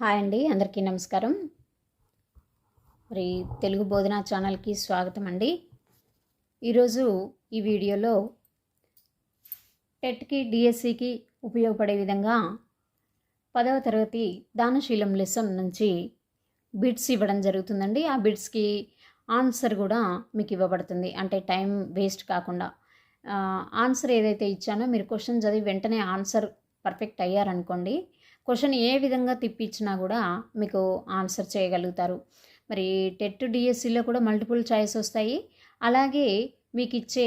Hi అండి అందరికీ నమస్కారం. మరి తెలుగు బోధన ఛానల్కి స్వాగతం అండి. ఈరోజు ఈ వీడియోలో టెట్కి డిఎస్సికి ఉపయోగపడే విధంగా పదవ తరగతి దానశీలం లెసన్ నుంచి బిట్స్ ఇవ్వడం జరుగుతుందండి. ఆ బిట్స్కి ఆన్సర్ కూడా మీకు ఇవ్వబడుతుంది. అంటే టైం వేస్ట్ కాకుండా. ఆన్సర్ ఏదైతే ఇచ్చానో మీరు క్వశ్చన్ చదివి వెంటనే ఆన్సర్ పర్ఫెక్ట్ అయ్యారనుకోండి క్వశ్చన్ ఏ విధంగా తిప్పించినా కూడా మీకు ఆన్సర్ చేయగలుగుతారు. మరి టెట్ డిఎస్సిలో కూడా మల్టిపుల్ చాయిస్ వస్తాయి. అలాగే మీకు ఇచ్చే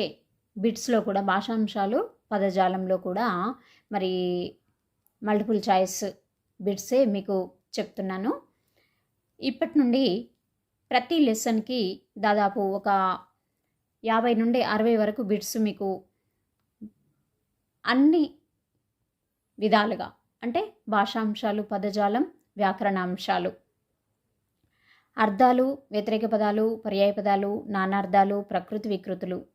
బిట్స్లో కూడా భాషాంశాలు పదజాలంలో కూడా మరి మల్టిపుల్ చాయిస్ బిట్సే మీకు చెప్తున్నాను. ఇప్పటి నుండి ప్రతి లెసన్కి దాదాపు ఒక యాభై నుండి అరవై వరకు బిట్స్ మీకు అన్ని విధాలుగా. అంటే భాషాంశాలు పదజాలం వ్యాకరణాంశాలు. అర్థాలు వ్యతిరేక పదాలు పర్యాయ పదాలు నానార్థాలు ప్రకృతి వికృతులు.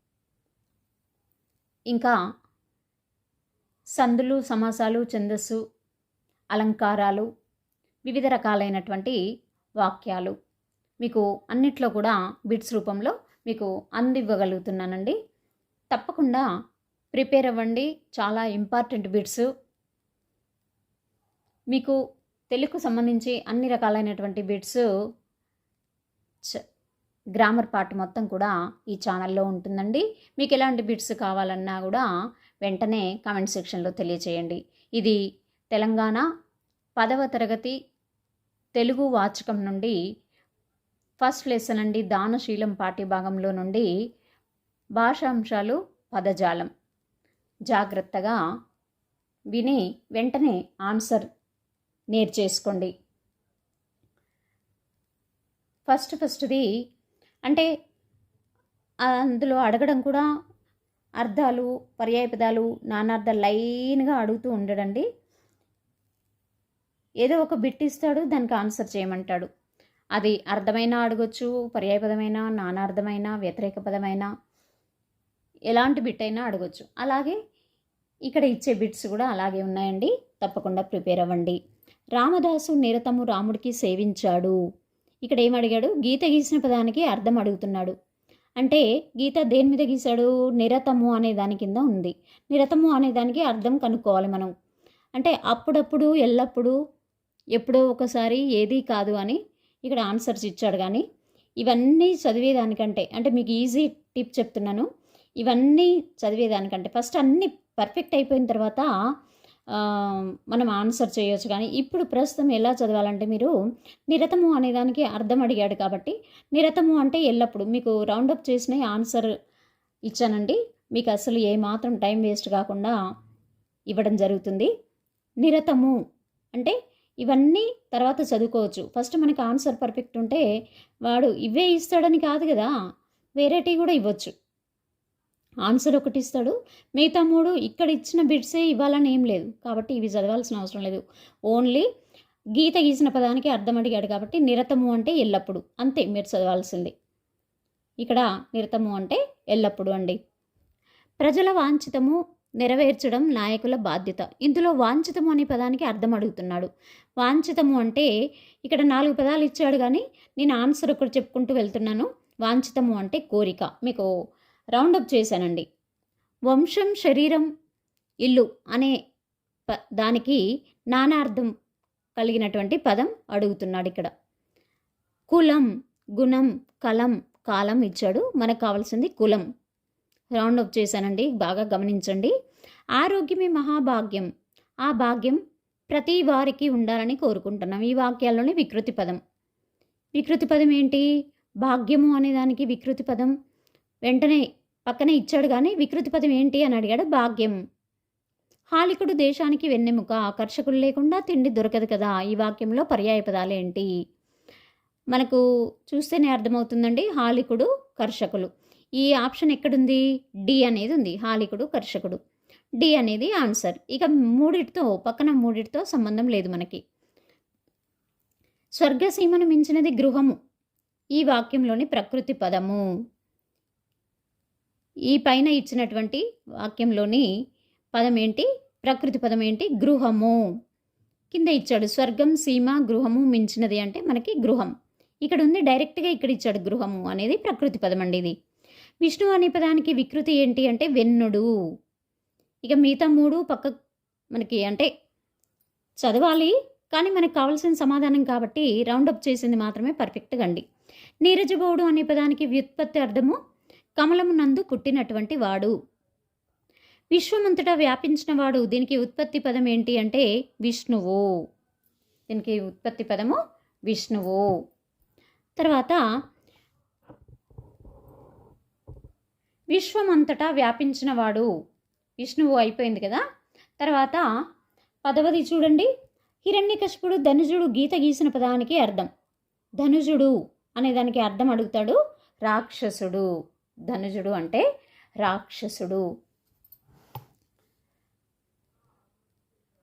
ఇంకా సందులు సమాసాలు ఛందస్సు అలంకారాలు వివిధ రకాలైనటువంటి వాక్యాలు. మీకు అన్నిట్లో కూడా బిట్స్ రూపంలో మీకు అందివ్వగలుగుతున్నానండి. తప్పకుండా ప్రిపేర్ అవ్వండి. చాలా ఇంపార్టెంట్ బిట్స్ మీకు తెలుగుకు సంబంధించి అన్ని రకాలైనటువంటి బిట్స్ గ్రామర్ పార్ట్ మొత్తం కూడా ఈ ఛానల్లో ఉంటుందండి. మీకు ఎలాంటి బిట్స్ కావాలన్నా కూడా వెంటనే కామెంట్ సెక్షన్లో తెలియచేయండి. ఇది తెలంగాణ పదవ తరగతి తెలుగు వాచకం నుండి ఫస్ట్ లెసన్ అండి. దానశీలం పాఠ్యభాగంలో నుండి భాషాంశాలు పదజాలం. జాగ్రత్తగా విని వెంటనే ఆన్సర్ నేర్చేసుకోండి. ఫస్ట్ ఫస్ట్ది అంటే అందులో అడగడం కూడా అర్థాలు పర్యాయపదాలు నానార్థాలు లైన్గా అడుగుతూ ఉండడండి. ఏదో ఒక బిట్ ఇస్తాడు దానికి ఆన్సర్ చేయమంటాడు. అది అర్థమైన అడగొచ్చు పర్యాయపదమైన నానార్థమైన వ్యతిరేక పదమైన ఎలాంటి బిట్ అయినా అడగొచ్చు. అలాగే ఇక్కడ ఇచ్చే బిట్స్ కూడా అలాగే ఉన్నాయండి. తప్పకుండా ప్రిపేర్ అవ్వండి. రామదాసు నిరతము రాముడికి సేవించాడు. ఇక్కడ ఏమడిగాడు గీత గీసిన పదానికి అర్థం అడుగుతున్నాడు. అంటే గీత దేని మీద గీశాడు? నిరతము అనే దాని కింద ఉంది. నిరతము అనే దానికి అర్థం కనుక్కోవాలి మనం. అంటే అప్పుడప్పుడు ఎల్లప్పుడూ ఎప్పుడో ఒకసారి ఏది కాదు అని ఇక్కడ ఆన్సర్స్ ఇచ్చాడు కానీ ఇవన్నీ చదివేదానికంటే అంటే మీకు ఈజీ టిప్ చెప్తున్నాను. ఇవన్నీ చదివేదానికంటే ఫస్ట్ అన్నీ పర్ఫెక్ట్ అయిపోయిన తర్వాత మనం ఆన్సర్ చేయొచ్చు. కానీ ఇప్పుడు ప్రస్తుతం ఎలా చదవాలంటే మీరు నిరతము అనేదానికి అర్థం అడిగాడు కాబట్టి నిరతము అంటే ఎల్లప్పుడు మీకు రౌండప్ చేసిన ఆన్సర్ ఇచ్చానండి. మీకు అసలు ఏ మాత్రం టైం వేస్ట్ కాకుండా ఇవ్వడం జరుగుతుంది. నిరతము అంటే ఇవన్నీ తర్వాత చదువుకోవచ్చు. ఫస్ట్ మనకి ఆన్సర్ పర్ఫెక్ట్ ఉంటే వాడు ఇవే ఇస్తాడని కాదు కదా. వెరైటీ కూడా ఇవ్వచ్చు. ఆన్సర్ ఒకటి ఇస్తాడు. మిగతా మూడు ఇక్కడ ఇచ్చిన బిట్సే ఇవ్వాలని ఏం లేదు. కాబట్టి ఇవి చదవాల్సిన అవసరం లేదు. ఓన్లీ గీత గీసిన పదానికి అర్థం అడిగాడు కాబట్టి నిరతము అంటే ఎల్లప్పుడు. అంతే మీరు చదవాల్సింది. ఇక్కడ నిరతము అంటే ఎల్లప్పుడు అండి. ప్రజల వాంఛితము నెరవేర్చడం నాయకుల బాధ్యత. ఇందులో వాంఛితము అనే పదానికి అర్థం అడుగుతున్నాడు. వాంఛితము అంటే ఇక్కడ నాలుగు పదాలు ఇచ్చాడు కానీ నేను ఆన్సర్ ఒకటి చెప్పుకుంటూ వెళ్తున్నాను. వాంఛితము అంటే కోరిక. మీకు రౌండప్ చేశానండి. వంశం శరీరం ఇల్లు అనే ప దానికి నానార్థం కలిగినటువంటి పదం అడుగుతున్నాడు ఇక్కడ కులం గుణం కలం కాలం ఇచ్చాడు. మనకు కావాల్సింది కులం. రౌండప్ చేశానండి. బాగా గమనించండి. ఆరోగ్యమే మహాభాగ్యం. ఆ భాగ్యం ప్రతి వారికి ఉండాలని కోరుకుంటున్నాం. ఈ వాక్యాల్లోనే వికృతి పదం. వికృతి పదం ఏంటి? భాగ్యము అనే దానికి వికృతి పదం. వెంటనే పక్కనే ఇచ్చాడు కానీ వికృతి పదం ఏంటి అని అడిగాడు భాగ్యం. హాలికుడు దేశానికి వెన్నెముక ఆకర్షకులు లేకుండా తిండి దొరకదు కదా ఈ వాక్యంలో పర్యాయ పదాలు ఏంటి? మనకు చూస్తేనే అర్థమవుతుందండి హాలికుడు కర్షకులు. ఈ ఆప్షన్ ఎక్కడుంది? డి అనేది ఉంది హాలికుడు కర్షకుడు. డి అనేది ఆన్సర్. ఇక మూడిటితో పక్కన మూడిటితో సంబంధం లేదు మనకి. స్వర్గసీమను మించినది గృహము ఈ వాక్యంలోని ప్రకృతి పదము. ఈ పైన ఇచ్చినటువంటి వాక్యంలోని పదం ఏంటి ప్రకృతి పదం ఏంటి గృహము. కింద ఇచ్చాడు స్వర్గం సీమ గృహము మించినది అంటే మనకి గృహం. ఇక్కడ ఉంది డైరెక్ట్గా ఇక్కడ ఇచ్చాడు గృహము అనేది ప్రకృతి పదం అండి ఇది. విష్ణు అనే పదానికి వికృతి ఏంటి అంటే వెన్నుడు. ఇక మిగతా మూడు పక్క మనకి అంటే చదవాలి కానీ మనకు కావాల్సిన సమాధానం కాబట్టి రౌండప్ చేసింది మాత్రమే పర్ఫెక్ట్గా అండి. నీరజబోడు అనే పదానికి వ్యుత్పత్తి అర్థము కమలము నందు పుట్టినటువంటి వాడు. విశ్వమంతటా వ్యాపించిన వాడు దీనికి ఉత్పత్తి పదం ఏంటి అంటే విష్ణువు. దీనికి ఉత్పత్తి పదము విష్ణువు. తర్వాత విశ్వమంతటా వ్యాపించిన వాడు విష్ణువు అయిపోయింది కదా. తర్వాత పదవది చూడండి. హిరణ్యకశిపుడు ధనుజుడు గీత గీసిన పదానికి అర్థం. ధనుజుడు అనే దానికి అర్థం అడుగుతాడు రాక్షసుడు. ధనుజుడు అంటే రాక్షసుడు.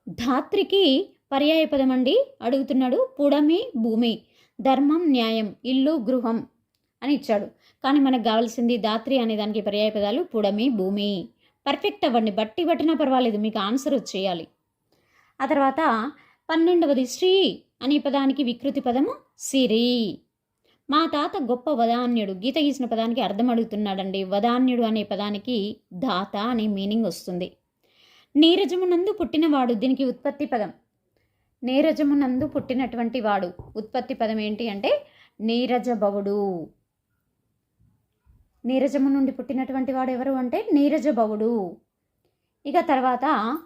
ధాత్రికి పర్యాయపదం అండి. అడుగుతున్నాడు పుడమి భూమి ధర్మం న్యాయం ఇల్లు గృహం అని ఇచ్చాడు. కానీ మనకు కావాల్సింది దాత్రి అనే దానికి పర్యాయపదాలు పుడమి భూమి పర్ఫెక్ట్ అవ్వండి. బట్టి పట్టినా పర్వాలేదు మీకు ఆన్సర్ వచ్చేయాలి. ఆ తర్వాత పన్నెండవది శ్రీ అనే పదానికి వికృతి పదము సిరి. మా తాత గొప్ప వదాన్యుడు. గీత గీసిన పదానికి అర్థం అడుగుతున్నాడండి. వదాన్యుడు అనే పదానికి దాత అనే మీనింగ్ వస్తుంది. నీరజమునందు పుట్టినవాడు దీనికి ఉత్పత్తి పదం. నీరజమునందు పుట్టినటువంటి వాడు ఉత్పత్తి పదం ఏంటి అంటే నీరజభవుడు. నీరజము నుండి పుట్టినటువంటి వాడు ఎవరు అంటే నీరజభవుడు. ఇక తర్వాత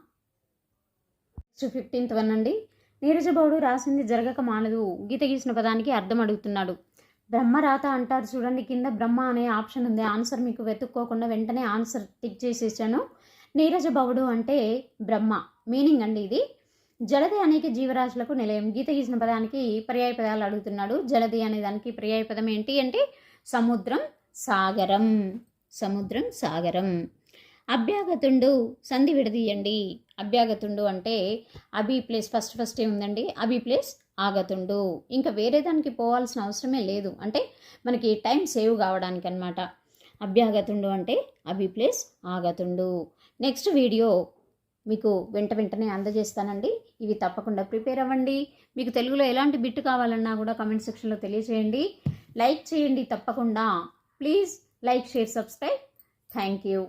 ఫిఫ్టీన్త్ వన్ అండి. నీరజభవుడు రాసింది జరగక మానదు. గీత గీసిన పదానికి అర్థం అడుగుతున్నాడు. బ్రహ్మరాత అంటారు చూడండి కింద బ్రహ్మ అనే ఆప్షన్ ఉంది. ఆన్సర్ మీకు వెతుక్కోకుండా వెంటనే ఆన్సర్ టిక్ చేసేసాను. నీరజభవుడు అంటే బ్రహ్మ మీనింగ్ అండి ఇది. జలది అనేక జీవరాశులకు నిలయం. గీత గీసిన పదానికి పర్యాయ పదాలు అడుగుతున్నాడు. జలది అనే దానికి పర్యాయ పదం ఏంటి అంటే సముద్రం సాగరం. సముద్రం సాగరం. అభ్యాగతుండు సంధి విడదీయండి. అభ్యాగతుండు అంటే అభి ప్లేస్ ఫస్ట్ ఫస్టే ఉందండి అభి ప్లేస్ ఆగతుండు. ఇంకా వేరే దానికి పోవాల్సిన అవసరమే లేదు. అంటే మనకి టైం సేవ్ కావడానికి అనమాట అభ్యాగతుండు అంటే అభి ప్లేస్ ఆగతుండు. నెక్స్ట్ వీడియో మీకు వెంట వెంటనే అందజేస్తానండి. ఇవి తప్పకుండా ప్రిపేర్ అవ్వండి. మీకు తెలుగులో ఎలాంటి బిట్ కావాలన్నా కూడా కమెంట్ సెక్షన్లో తెలియజేయండి లైక్ చేయండి తప్పకుండా. Please like share subscribe. Thank you.